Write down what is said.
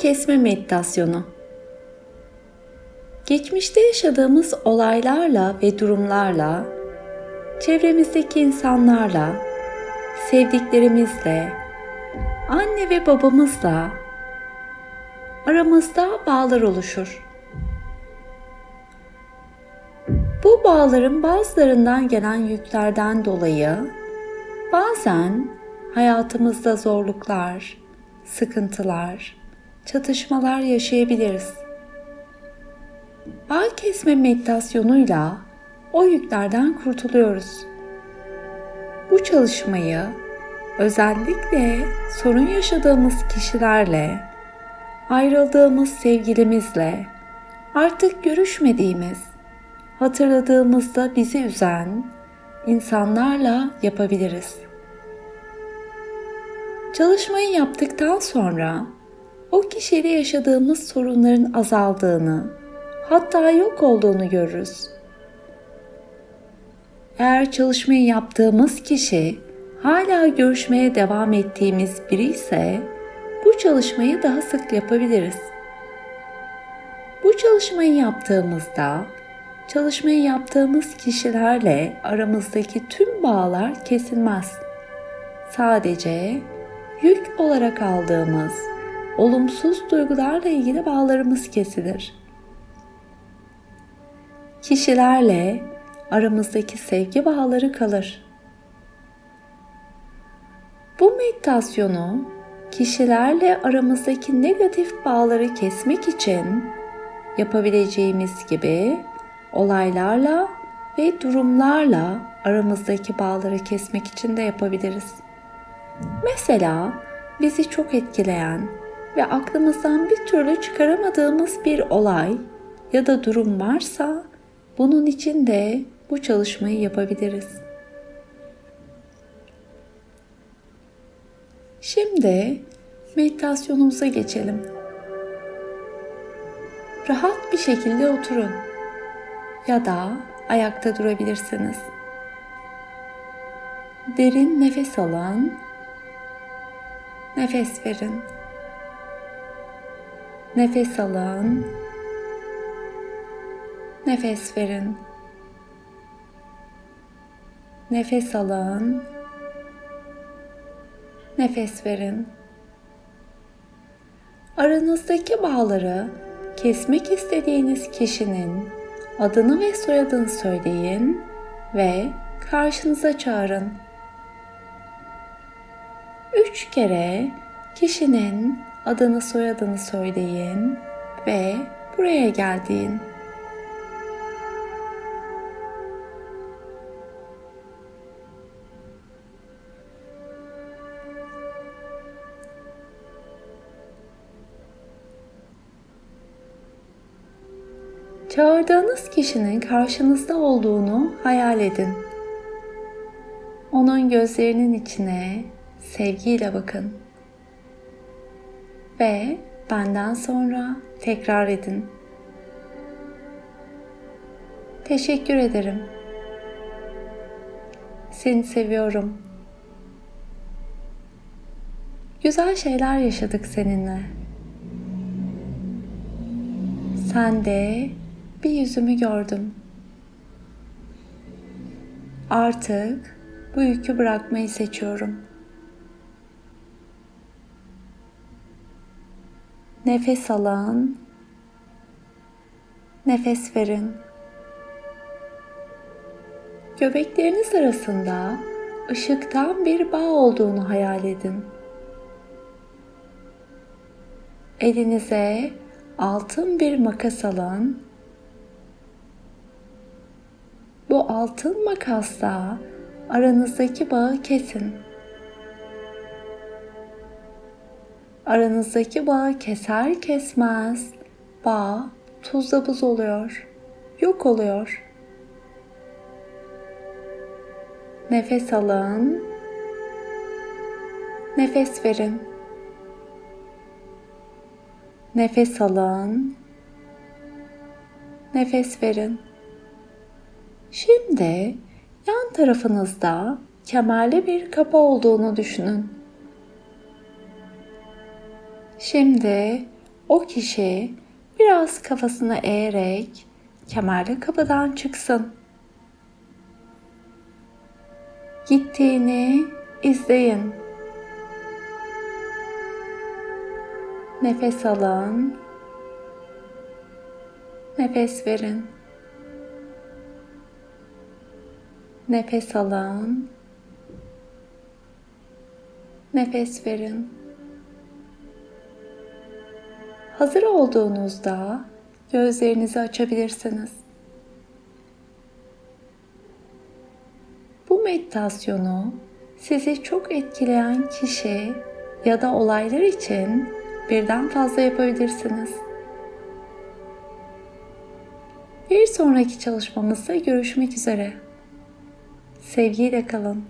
kesme meditasyonu. Geçmişte yaşadığımız olaylarla ve durumlarla, çevremizdeki insanlarla, sevdiklerimizle, anne ve babamızla aramızda bağlar oluşur. Bu bağların bazılarından gelen yüklerden dolayı bazen hayatımızda zorluklar, sıkıntılar, çatışmalar yaşayabiliriz. Bağ kesme meditasyonuyla o yüklerden kurtuluyoruz. Bu çalışmayı özellikle sorun yaşadığımız kişilerle, ayrıldığımız sevgilimizle, artık görüşmediğimiz, hatırladığımızda bizi üzen insanlarla yapabiliriz. Çalışmayı yaptıktan sonra o kişiyle yaşadığımız sorunların azaldığını, hatta yok olduğunu görürüz. Eğer çalışmayı yaptığımız kişi hala görüşmeye devam ettiğimiz biri ise bu çalışmayı daha sık yapabiliriz. Bu çalışmayı yaptığımızda çalışmayı yaptığımız kişilerle aramızdaki tüm bağlar kesilmez. Sadece yük olarak aldığımız olumsuz duygularla ilgili bağlarımız kesilir. Kişilerle aramızdaki sevgi bağları kalır. Bu meditasyonu kişilerle aramızdaki negatif bağları kesmek için yapabileceğimiz gibi olaylarla ve durumlarla aramızdaki bağları kesmek için de yapabiliriz. Mesela bizi çok etkileyen ve aklımızdan bir türlü çıkaramadığımız bir olay ya da durum varsa bunun için de bu çalışmayı yapabiliriz. Şimdi meditasyonumuza geçelim. Rahat bir şekilde oturun ya da ayakta durabilirsiniz. Derin nefes alın Nefes verin. Nefes alın. Nefes verin. Nefes alın. Nefes verin. Aranızdaki bağları kesmek istediğiniz kişinin adını ve soyadını söyleyin ve karşınıza çağırın üç kere kişinin adını soyadını söyleyin ve buraya geldiğin. Çağırdığınız kişinin karşınızda olduğunu hayal edin. Onun gözlerinin içine sevgiyle bakın. Ve benden sonra tekrar edin. Teşekkür ederim. Seni seviyorum. Güzel şeyler yaşadık seninle. Sen de bir yüzümü gördüm. Artık bu yükü bırakmayı seçiyorum.'' Nefes alın. Nefes verin. Göbekleriniz arasında ışıktan bir bağ olduğunu hayal edin. Elinize altın bir makas alın. Bu altın makasla aranızdaki bağı kesin. Aranızdaki bağı keser kesmez bağ tuzla buz oluyor, yok oluyor. Nefes alın. Nefes verin. Nefes alın. Nefes verin. Şimdi yan tarafınızda kemerli bir kapı olduğunu düşünün. Şimdi o kişi biraz kafasını eğerek kemerli kapıdan çıksın. Gittiğini izleyin. Nefes alın. Nefes verin. Nefes alın. Nefes verin. Hazır olduğunuzda gözlerinizi açabilirsiniz. Bu meditasyonu sizi çok etkileyen kişi ya da olaylar için birden fazla yapabilirsiniz. Bir sonraki çalışmamızda görüşmek üzere. Sevgiyle kalın.